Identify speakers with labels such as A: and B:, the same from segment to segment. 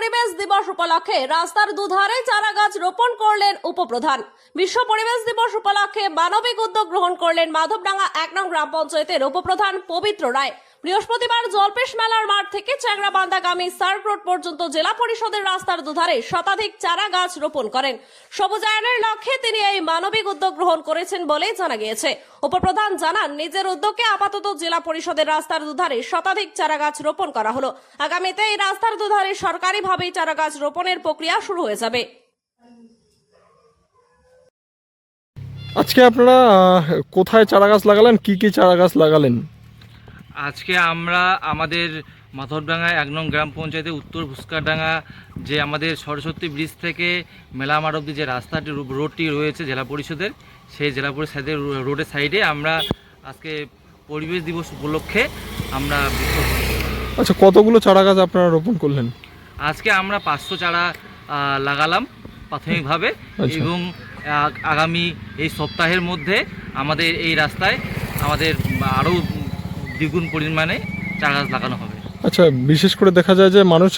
A: পরিবেশ দিবস উপলক্ষে রাস্তার দুধারে চারা গাছ রোপণ করলেন উপপ্রধান। বিশ্ব পরিবেশ দিবস উপলক্ষে মানবিক উদ্যোগ গ্রহণ করলেন মাধবডাঙ্গা এক নং গ্রাম পঞ্চায়েতের উপপ্রধান পবিত্র রায়। বৃহস্পতিবার জলপেশ মেলার মাঠ থেকে চ্যাংরা চ্যাংরাবান্ধাগামী সার্ক রোড পর্যন্ত জেলা পরিষদের রাস্তার দুধারে শতাধিক চারা গাছ রোপণ করেন। সবুজায়নের লক্ষ্যে তিনি এই মানবিক উদ্যোগ গ্রহণ করেছেন বলে জানা গিয়েছে। উপপ্রধান জানান, নিজের উদ্যোগে আপাতত জেলা পরিষদের রাস্তার দুধারে শতাধিক চারা গাছ রোপণ করা হলো। আগামীতে এই রাস্তার দুধারে সরকারিভাবেই চারা গাছ রোপণের প্রক্রিয়া শুরু হয়ে যাবে।
B: আজকে আপনারা কোথায় চারা গাছ লাগালেন? কি কি চারা গাছ লাগালেন?
C: আজকে আমরা আমাদের মাধবডাঙ্গা এক নং গ্রাম পঞ্চায়েতের উত্তর ভুসকাডাঙ্গা যে আমাদের সরস্বতী ব্রিজ থেকে মেলামার অব্দি যে রাস্তাটি রোডটি রয়েছে জেলা পরিষদের সেই জেলা পরিষদের রোডের সাইডে আমরা আজকে পরিবেশ দিবস উপলক্ষে আমরা
B: আচ্ছা কতগুলো চারা গাছ আপনারা রোপণ করলেন
C: আজকে আমরা পাঁচশো চারা লাগালাম প্রাথমিকভাবে
B: আচ্ছা।
C: এবং আগামী এই সপ্তাহের মধ্যে আমাদের এই রাস্তায় আমাদের আরও দ্বিগুণ পরিমাণে চারা গাছ লাগানো হবে।
B: আচ্ছা বিশেষ করে দেখা যায় যে মানুষ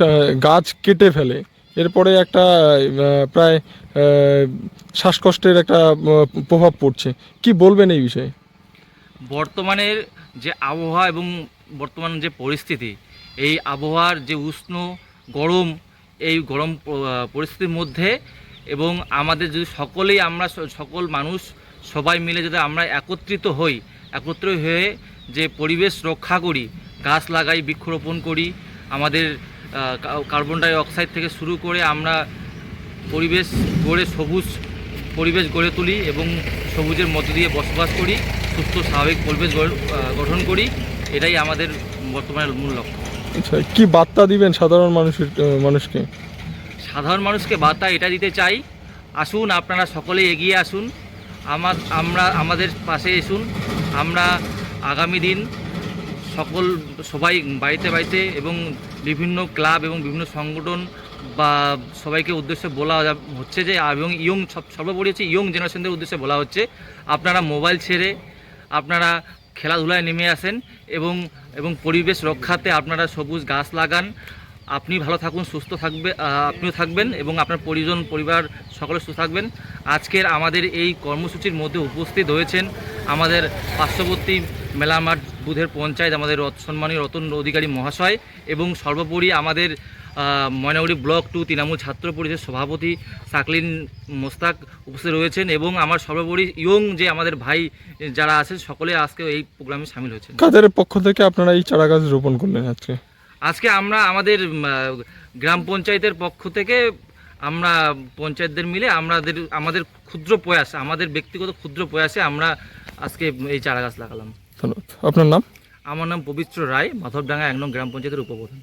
B: গাছ কেটে ফেলে। এরপরে একটা প্রায় শ্বাসকষ্টের একটা প্রভাব পড়ছে। কি বলবেন এই বিষয়ে?
C: বর্তমানের যে আবহাওয়া এবং বর্তমান যে পরিস্থিতি এই আবহাওয়ার যে উষ্ণ গরম এই গরম পরিস্থিতির মধ্যে এবং আমাদের যদি সকলেই আমরা সকল মানুষ সবাই মিলে যদি আমরা একত্রিত হই একত্রিত হয়ে যে পরিবেশ রক্ষা করি গাছ লাগাই বৃক্ষরোপণ করি আমাদের কার্বন ডাই অক্সাইড থেকে শুরু করে আমরা পরিবেশ গড়ে সবুজ পরিবেশ গড়ে তুলি এবং সবুজের মধ্য দিয়ে বসবাস করি সুস্থ স্বাভাবিক পরিবেশ গঠন করি এটাই আমাদের বর্তমানে মূল লক্ষ্য।
B: আচ্ছা কি বার্তা দিবেন সাধারণ মানুষের মানুষকে?
C: সাধারণ মানুষকে বার্তা এটা দিতে চাই আসুন আপনারা সকলে এগিয়ে আসুন আমার আমরা আমাদের পাশে এসুন আমরা আগামী দিন সকল, সবাই বাড়িতে বাড়িতে এবং বিভিন্ন ক্লাব এবং বিভিন্ন সংগঠন বা সবাইকে উদ্দেশ্যে বলা হচ্ছে যে এবং ইয়ং সব, সর্বোপরি হচ্ছে ইয়ং জেনারেশনদের উদ্দেশ্যে বলা হচ্ছে। আপনারা মোবাইল ছেড়ে আপনারা খেলাধুলায় নেমে আসেন এবং এবং পরিবেশ রক্ষাতে আপনারা সবুজ গাছ লাগান। আপনি ভালো থাকুন, সুস্থ থাকবে আপনিও থাকবেন এবং আপনার পরিজন, পরিবার সকলে সুস্থ থাকবেন। আজকের আমাদের এই কর্মসূচির মধ্যে উপস্থিত হয়েছেন আমাদের পার্শ্ববর্তী মেলামাঠ বুধের পঞ্চায়েত আমাদের সম্মানীয় রতন অধিকারী মহাশয় এবং সর্বোপরি আমাদের ময়নাগুড়ি ব্লক টু তৃণমূল ছাত্র পরিষদের সভাপতি সাকলিন মোস্তাক উপস্থিত রয়েছেন এবং আমার সর্বোপরি ইয়ং যে আমাদের ভাই যারা আছেন সকলে আজকে এই প্রোগ্রামে সামিল হয়েছেন।
B: কাদের পক্ষ থেকে আপনারা এই চারা গাছ রোপণ করলেন আজকে?
C: আজকে আমরা আমাদের গ্রাম পঞ্চায়েতের পক্ষ থেকে আমরা পঞ্চায়েতদের মিলে আমাদের আমাদের ক্ষুদ্র প্রয়াস আমাদের ব্যক্তিগত ক্ষুদ্র প্রয়াসে আমরা আজকে এই চারা গাছ লাগালাম।
B: ধন্যবাদ। আপনার নাম?
C: আমার নাম পবিত্র রায় মাধবডাঙ্গা এক নং গ্রাম পঞ্চায়েতের উপপ্রধান।